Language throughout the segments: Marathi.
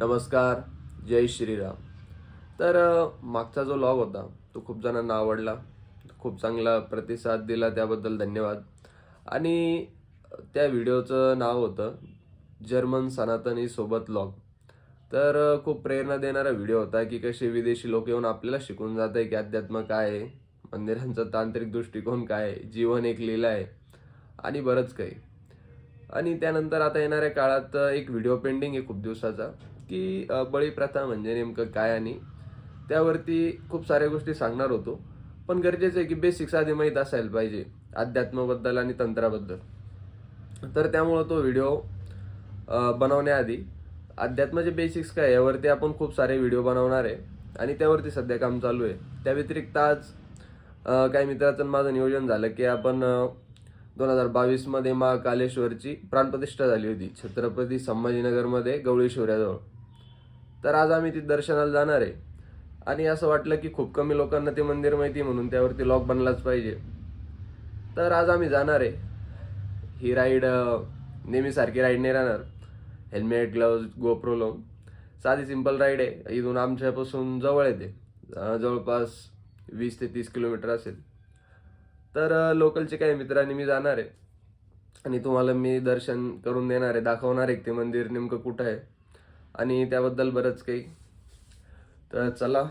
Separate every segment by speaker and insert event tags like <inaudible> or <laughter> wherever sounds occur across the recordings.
Speaker 1: नमस्कार जय श्रीराम. तर मागचा जो लॉग होता तो खूप जणांना आवडला. खूप चांगला प्रतिसाद दिला त्याबद्दल धन्यवाद. आणि त्या व्हिडिओचं नाव होतं जर्मन सनातनी सोबत लॉग तर खूप प्रेरणा देणारा व्हिडिओ होता की कसे विदेशी लोक येऊन आपल्याला शिकून जात आहे की अध्यात्म काय आहे मंदिरांचा तांत्रिक दृष्टिकोन काय आहे जीवन एक लीला आहे आणि बरंच काही. आणि त्यानंतर आता येणाऱ्या काळात एक व्हिडिओ पेंडिंग आहे खूप दिवसाचा. की बळी प्रथा म्हणजे नेमकं काय आणि त्यावरती खूप साऱ्या गोष्टी सांगणार होतो. पण गरजेचं आहे की बेसिक्स आधी माहीत असायला पाहिजे अध्यात्माबद्दल आणि तंत्राबद्दल. तर त्यामुळं तो व्हिडिओ बनवण्याआधी अध्यात्माचे बेसिक्स काय यावरती आपण खूप सारे व्हिडिओ बनवणार आहे. आणि त्यावरती सध्या काम चालू आहे. त्या व्यतिरिक्त आज काही मित्राचं माझं नियोजन झालं की आपण दोन हजार बावीसमध्ये महाकालेश्वरची प्राणप्रतिष्ठा झाली होती. छत्रपती संभाजीनगरमध्ये गवळी तर आज आम्ही ती दर्शनाला जाणार आहे. आणि असं वाटलं की खूप कमी लोकांना ते मंदिर माहिती म्हणून त्यावरती लॉक बनलाच पाहिजे. तर आज आम्ही जाणार आहे. ही राईड नेहमीसारखी राईड नाही राहणार. हेल्मेट ग्लव्ज गोप्रो लावून. साधी सिंपल राईड आहे. इथून आमच्यापासून जवळ येते. जवळपास वीस ते तीस किलोमीटर असेल. तर लोकलचे काही मित्रांनी मी जाणार आहे. आणि तुम्हाला मी दर्शन करून देणार आहे. दाखवणार आहे ते मंदिर नेमकं कुठं आहे. आणि त्याबद्दल बरंच काही. तर चला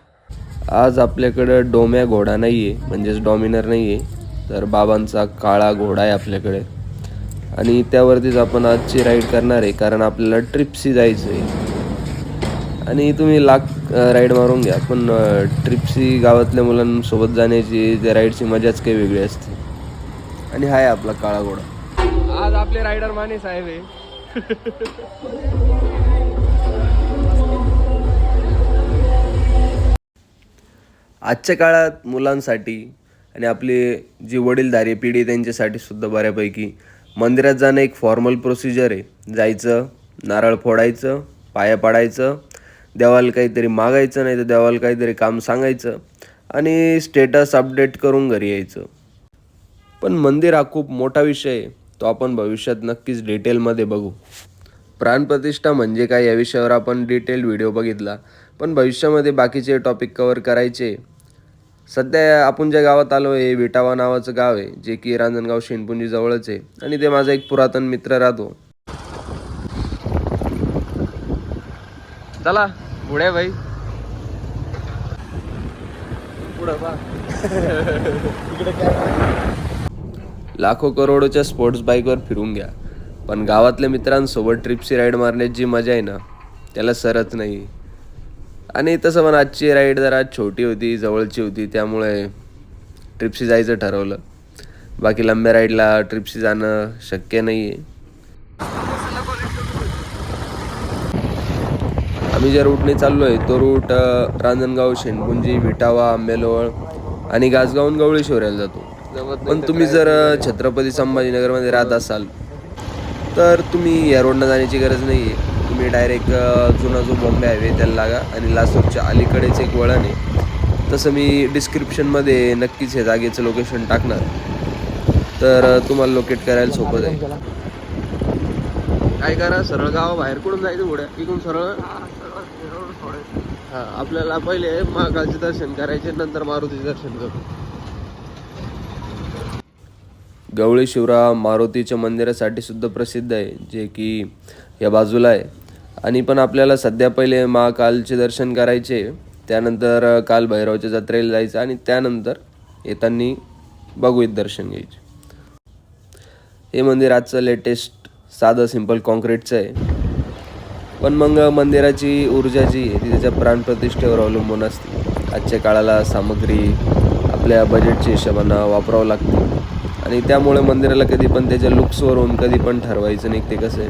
Speaker 1: आज आपल्याकडं डोम्या घोडा नाही आहे म्हणजेच डॉमिनर नाही आहे तर बाबांचा काळा घोडा आहे आपल्याकडे. आणि त्यावरतीच आपण आजची राईड करणार आहे कारण आपल्याला ट्रिप्सी जायचं आहे आणि तुम्ही लाख राईड मारून घ्या पण ट्रिप्सी गावातल्या मुलांसोबत जाण्याची त्या राईडची मजाच काही वेगळी असते. आणि आहे आपला काळा घोडा. आज आपले रायडर माने साहेब आहे. <laughs> आजच्या काळात मुलांसाठी आणि आपली जी वडीलधारी पिढी त्यांच्यासाठी सुद्धा बऱ्यापैकी मंदिरात जाणं एक फॉर्मल प्रोसिजर आहे. जायचं नारळ फोडायचं पाया पाडायचं देवाला काहीतरी मागायचं नाही तर देवाला काहीतरी काम सांगायचं आणि स्टेटस अपडेट करून घरी यायचं. पण मंदिर हा खूप मोठा विषय आहे. तो आपण भविष्यात नक्कीच डिटेलमध्ये बघू. प्राणप्रतिष्ठा म्हणजे काय या विषयावर आपण डिटेल व्हिडिओ बघितला. पण भविष्यामध्ये बाकीचे टॉपिक कवर करायचे सध्या आपण ज्या गावात आलो आहे विटावा नावाचं गाव आहे जे की रांजणगाव शेणपुंजी जवळच आहे. आणि ते माझा एक पुरातन मित्र राहतो. चला पुढे भाई. <laughs> लाखो करोडोच्या स्पोर्ट्स बाईकवर फिरून घ्या. पण गावातल्या मित्रांसोबत ट्रिपची राईड मारण्याची जी मजा आहे ना त्याला सरच नाही. आणि तसं पण आजची राईड जरा छोटी होती जवळची होती त्यामुळे ट्रिपशी जायचं ठरवलं. बाकी लंब्या राईडला ट्रिपशी जाणं शक्य नाही आहे आम्ही ज्या रूटने चाललो आहे तो रूट रांजणगाव शेणपुंजी विटावा आंबेलोळ आणि गाजगावून गवळी शिवरायला जातो पण तुम्ही जर छत्रपती संभाजीनगरमध्ये राहत असाल तर तुम्ही या रोडनं जाण्याची गरज नाही आहे तुम्ही डायरेक्ट जुना जो बॉम्बे हायवे त्याला लागा. आणि लासूरच्या अलीकडेच एक वळण आहे. तसं मी डिस्क्रिप्शनमध्ये नक्कीच हे जागेचं लोकेशन टाकणार. तर तुम्हाला लोकेट करायला सोपं जाईल. काय करा सरळ गाव बाहेर कुठून जायचं पुढे? इकडून सरळ? हा आपल्याला पहिले महाकाळचे दर्शन करायचे नंतर मारुतीचे दर्शन करू. गवळी शिवराम मारुतीच्या मंदिरासाठी सुद्धा प्रसिद्ध आहे जे की या बाजूला आहे. आणि पण आपल्याला सध्या पहिले महाकालचे दर्शन करायचे त्यानंतर काल भैरवच्या जत्रेला जायचं आणि त्यानंतर येताना भगवीत दर्शन घ्यायचे. हे मंदिर आजचं लेटेस्ट साधं सिंपल कॉन्क्रीटचं आहे. पण मग मंदिराची ऊर्जा जी आहे ती त्याच्या प्राणप्रतिष्ठेवर अवलंबून असते. आजच्या काळाला सामग्री आपल्या बजेटच्या हिशोबानं वापरावं लागते. आणि त्यामुळे मंदिराला कधी पण त्याच्या लुक्सवरून कधी पण ठरवायचं नाही ते कसं आहे?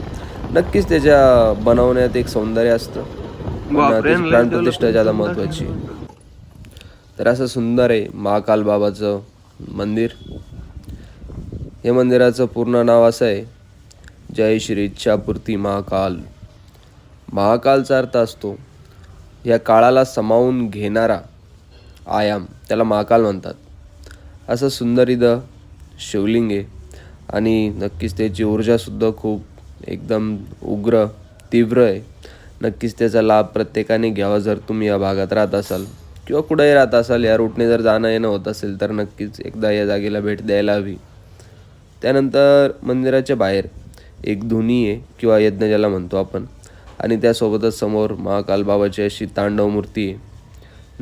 Speaker 1: नक्कीच त्याच्या बनवण्यात एक सौंदर्य असतं. प्राणप्रतिष्ठा ज्यादा महत्त्वाची. आहे. तर असं सुंदर आहे महाकाल बाबाचं मंदिर. हे मंदिराचं पूर्ण नाव असं आहे जय श्री इच्छापूर्ती महाकाल. महाकालचा अर्थ असतो या काळाला सामावून घेणारा आयाम त्याला महाकाल म्हणतात. असं सुंदर इथं शिवलिंग आहे. आणि नक्कीच त्याची ऊर्जासुद्धा खूप एकदम उग्र तीव्र आहे. नक्कीच त्याचा लाभ प्रत्येकाने घ्यावा जर तुम्ही या भागात राहत असाल. किंवा कुठेही राहत असाल या रूटने जर जाणं येणं होत असेल तर नक्कीच एकदा या जागेला भेट द्यायला हवी. त्यानंतर मंदिराच्या बाहेर एक धुनी आहे किंवा यज्ञ ज्याला म्हणतो आपण. आणि त्यासोबतच समोर महाकाल बाबाची अशी तांडव मूर्ती आहे.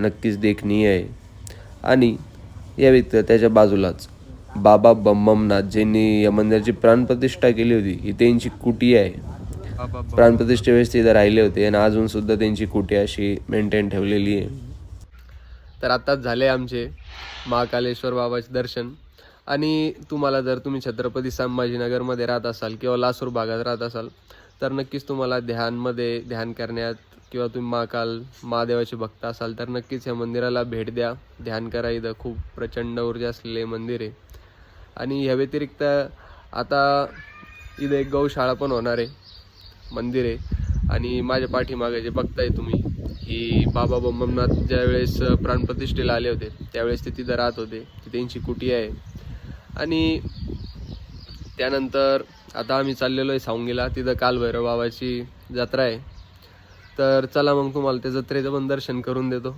Speaker 1: नक्कीच देखणीय आहे. आणि या व्यतिरिक्त त्याच्या बाजूलाच बाबा बम्ममनाथ ज्यांनी या मंदिराची प्राणप्रतिष्ठा केली होती ही त्यांची कुटी आहे. प्राणप्रतिष्ठेवेळेस ते इथं राहिले होते आणि अजून सुद्धा त्यांची कुटी अशी मेंटेन ठेवलेली आहे. तर आत्ताच झाले आमचे महाकालेश्वर बाबाचे दर्शन. आणि तुम्हाला जर तुम्ही छत्रपती संभाजीनगरमध्ये राहत असाल किंवा लासूर भागात राहत असाल तर नक्कीच तुम्हाला ध्यानमध्ये ध्यान करण्यात किंवा तुम्ही महाकाल महादेवाचे भक्त असाल तर नक्कीच या मंदिराला भेट द्या. ध्यान करा इथं खूप प्रचंड ऊर्जा असलेले मंदिर आहे. आणि ह्या व्यतिरिक्त आता इथं एक गौशाळा पण होणार आहे. मंदिर आहे. आणि माझ्या पाठीमागे जे बघताय तुम्ही की बाबा बंबमनाथ ज्यावेळेस प्राणप्रतिष्ठेला आले होते त्यावेळेस ते तिथं राहत होते. ती त्यांची कुटी आहे. आणि त्यानंतर आता आम्ही चाललेलो आहे सावंगीला. तिथं कालभैरव बाबाची जत्रा आहे. तर चला मग तुम्हाला त्या जत्रेचं पण दर्शन करून देतो.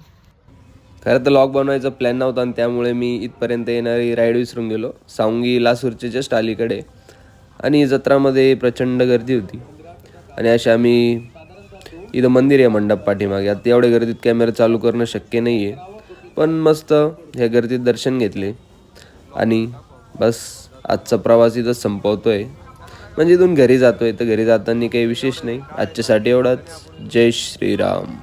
Speaker 1: खरं तर लॉग बनवायचा प्लॅन नव्हता आणि त्यामुळे मी इथपर्यंत येणारी राईड विसरून गेलो. सावंगी लासूरच्या जस्ट अलीकडे. आणि जत्रामध्ये प्रचंड गर्दी होती. आणि अशा आम्ही इथं मंदिर आहे मंडप पाठीमागे. आता एवढ्या गर्दीत कॅमेरा चालू करणं शक्य नाही आहे पण मस्त ह्या गर्दीत दर्शन घेतले. आणि बस आजचा प्रवास इथं आहे म्हणजे इथून घरी जातो आहे तर घरी जाताना काही विशेष नाही. आजच्यासाठी एवढाच. जय श्रीराम.